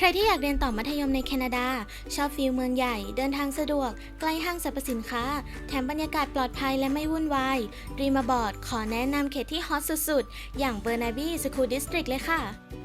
ใครที่อยากเรียนต่อมัธยมในแคนาดา ชอบฟิลเมืองใหญ่ เดินทางสะดวก ใกล้ห้างสรรพสินค้า แถมบรรยากาศปลอดภัยและไม่วุ่นวายรีมาบอร์ดขอแนะนำเขตที่ฮอตสุดๆ อย่างเบอร์นาบีสคูลดิสตริกเลยค่ะ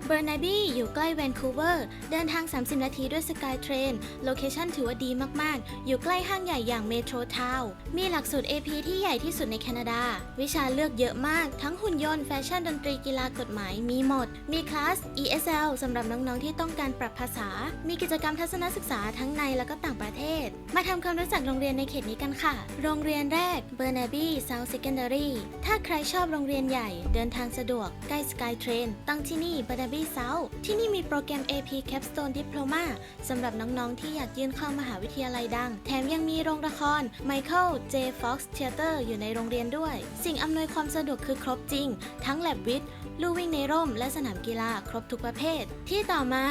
เบอร์นาบีอยู่ใกล้แวนคูเวอร์ เดินทาง 30 นาทีด้วยสกายเทรนโลเคชั่นถือว่าดีมากๆ อยู่ใกล้ห้างใหญ่อย่างเมโทรทาวมีหลักสูตร AP ที่ใหญ่ที่สุดในแคนาดา วิชาเลือกเยอะมาก ทั้งหุ่นยนต์แฟชั่นดนตรีกีฬากฎหมายมีหมด มีคลาส ESL สำหรับน้องๆที่ต้องการปรับภาษา มีกิจกรรมทัศนศึกษาทั้งในและก็ต่างประเทศ มาทำความรู้จักโรงเรียนในเขตนี้กันค่ะ โรงเรียนแรก b e r n a b y South Secondary ถ้าใครชอบโรงเรียนใหญ่ เดินทางสะดวก ใกล้ Sky Train ตั้งที่นี่ b e r n a b y South ที่นี่มีโปรแกรม AP Capstone Diploma สำหรับน้องๆ ที่อยากยื่นเข้ามหาวิทยาลัยดัง แถมยังมีโรงละคร Michael J. Fox Theater อยู่ในโรงเรียนด้วย สิ่งอำนวยความสะดวกคือครบจริง ทั้งแลบวิทย์ลู่วิ่งในร่ม และสนามกีฬาครบทุกประเภท ที่ต่อมา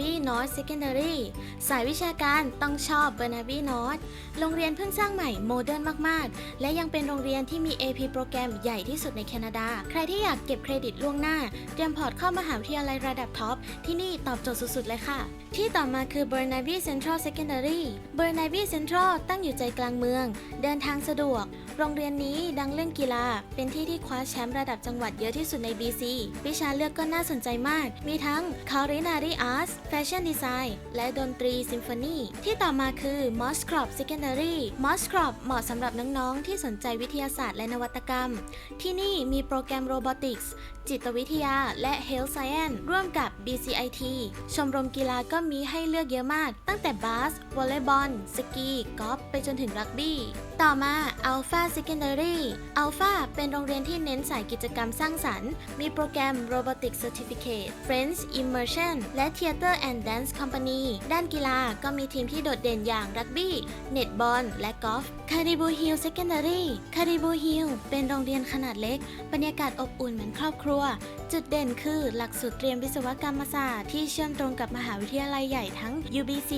b e r n a b y North Secondary สายวิชาการต้องชอบ b e r n a b y North โรงเรียนเพิ่งสร้างใหม่โมเดิร์นมาก ๆ และยังเป็นโรงเรียนที่มี AP โปรแกรมใหญ่ที่สุดในแคนาดา ใครที่อยากเก็บเครดิตล่วงหน้า เตรียมพอร์ตเข้ามหาวิทยาลัยระดับท็อป ที่นี่ตอบโจทย์สุด ๆ เลยค่ะ ที่ต่อมาคือ Burnaby Central Secondary Burnaby Central ตั้งอยู่ใจกลางเมือง เดินทางสะดวก โรงเรียนนี้ดังเรื่องกีฬา เป็นที่ที่คว้าแชมป์ระดับจังหวัดเยอะที่สุดใน BC วิชาเลือกก็น่าสนใจมาก มีทั้ง Culinary Arts แฟชั่นดีไซน์และดนตรีซิมโฟนีที่ต่อมาคือ Moss Crop Secondary Moss Crop เหมาะสำหรับน้องๆ ที่สนใจวิทยาศาสตร์และนวัตกรรม ที่นี่มีโปรแกรมโรบอติกส์จิตวิทยา และ Health Science ร่วมกับ BCIT ชมรมกีฬาก็มีให้เลือกเยอะมาก ตั้งแต่บาส วอลเลย์บอล สกี กอล์ฟ ไปจนถึงรักบี้ ต่อมา Alpha Secondary Alpha เป็นโรงเรียนที่เน้นสายกิจกรรมสร้างสรรค์ มีโปรแกรม Robotics Certificate French Immersion และ Theater and Dance Company ด้านกีฬาก็มีทีมที่โดดเด่นอย่างรักบี้ เน็ตบอล และกอล์ฟ Caribou Hill Secondary Caribou Hill เป็นโรงเรียนขนาดเล็ก บรรยากาศอบอุ่นเหมือนครอบครัว จุดเด่นคือหลักสูตรเตรียมวิศวกรรมศาสตร์ที่เชื่อมตรงกับมหาวิทยาลัยใหญ่ทั้ง UBC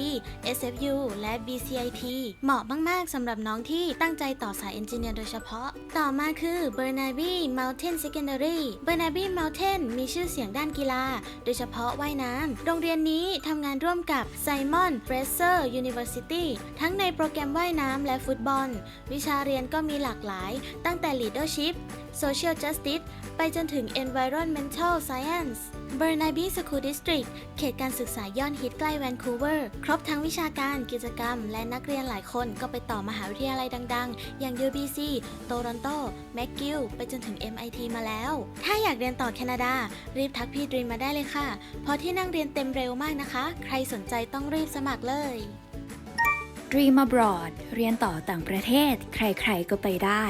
SFU และ BCIT เหมาะมาก ๆสำหรับน้องที่ตั้งใจต่อสายเอนจิเนียร์โดยเฉพาะ ต่อมาคือ Burnaby Mountain Secondary Burnaby Mountain มีชื่อเสียงด้านกีฬา โดยเฉพาะว่ายน้ำโรงเรียนนี้ทำงานร่วมกับ Simon Fraser University ทั้งในโปรแกรมว่ายน้ำและฟุตบอลวิชาเรียนก็มีหลากหลาย ตั้งแต่ Leadership Social Justice ไปจนถึง Environmental Science Burnaby School District เขตการศึกษายอดฮิตใกล้แวนคูเวอร์ ครบทั้งวิชาการกิจกรรม และนักเรียนหลายคนก็ไปต่อมหาวิทยาลัยดัง ๆ อย่าง UBC โตรอนโตแมคกิลไปจนถึง MIT มาแล้ว ถ้าอยากเรียนต่อแคนาดา รีบทักพี่ดรีมมาได้เลยค่ะ เพราะที่นั่งเรียนเต็มเร็วมากนะคะ ใครสนใจต้องรีบสมัครเลย Dream Abroad เรียนต่อต่างประเทศ ใครๆก็ไปได้